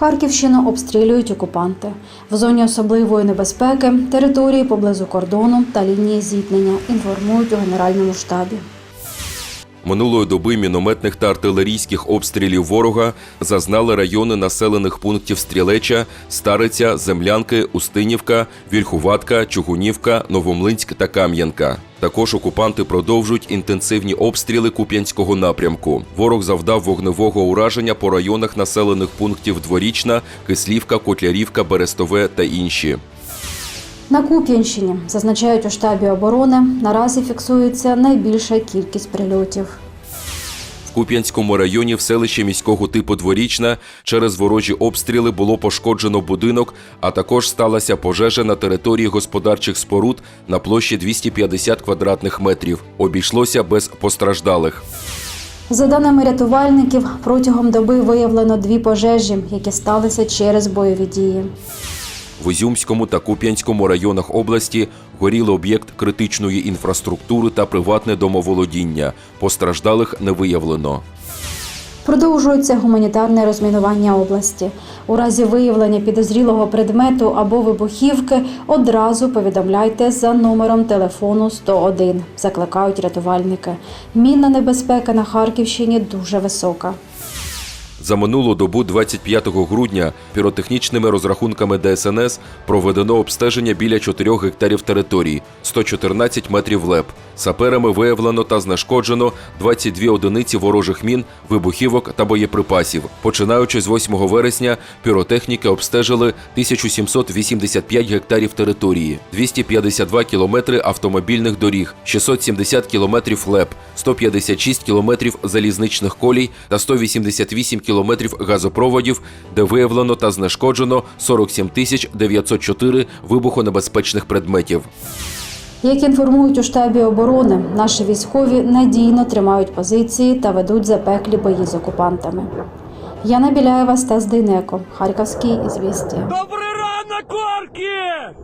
Харківщину обстрілюють окупанти. В зоні особливої небезпеки території поблизу кордону та лінії зіткнення інформують у Генеральному штабі. Минулої доби мінометних та артилерійських обстрілів ворога зазнали райони населених пунктів Стрілеча, Стариця, Землянки, Устинівка, Вільхуватка, Чугунівка, Новомлинськ та Кам'янка. Також окупанти продовжують інтенсивні обстріли Куп'янського напрямку. Ворог завдав вогневого ураження по районах населених пунктів Дворічна, Кислівка, Котлярівка, Берестове та інші. На Куп'янщині, зазначають у штабі оборони, наразі фіксується найбільша кількість прильотів. Куп'янському районі в селищі міського типу Дворічна через ворожі обстріли було пошкоджено будинок, а також сталася пожежа на території господарчих споруд на площі 250 квадратних метрів. Обійшлося без постраждалих. За даними рятувальників, протягом доби виявлено дві пожежі, які сталися через бойові дії. В Ізюмському та Куп'янському районах області горіли об'єкт критичної інфраструктури та приватне домоволодіння. Постраждалих не виявлено. Продовжується гуманітарне розмінування області. У разі виявлення підозрілого предмету або вибухівки одразу повідомляйте за номером телефону 101, закликають рятувальники. Мінна небезпека на Харківщині дуже висока. За минулу добу 25 грудня піротехнічними розрахунками ДСНС проведено обстеження біля 4 гектарів території, 114 метрів леп. Саперами виявлено та знешкоджено 22 одиниці ворожих мін, вибухівок та боєприпасів. Починаючи з 8 вересня, піротехніки обстежили 1785 гектарів території, 252 кілометри автомобільних доріг, 670 кілометрів леп, 156 кілометрів залізничних колій та 188 кілометрів газопроводів, де виявлено та знешкоджено 47 тисяч 904 вибухонебезпечних предметів. Як інформують у штабі оборони, наші військові надійно тримають позиції та ведуть запеклі бої з окупантами. Яна Біляєва, Стас Дейнеко, Харківський ізвісті. Добрий ранок, орки!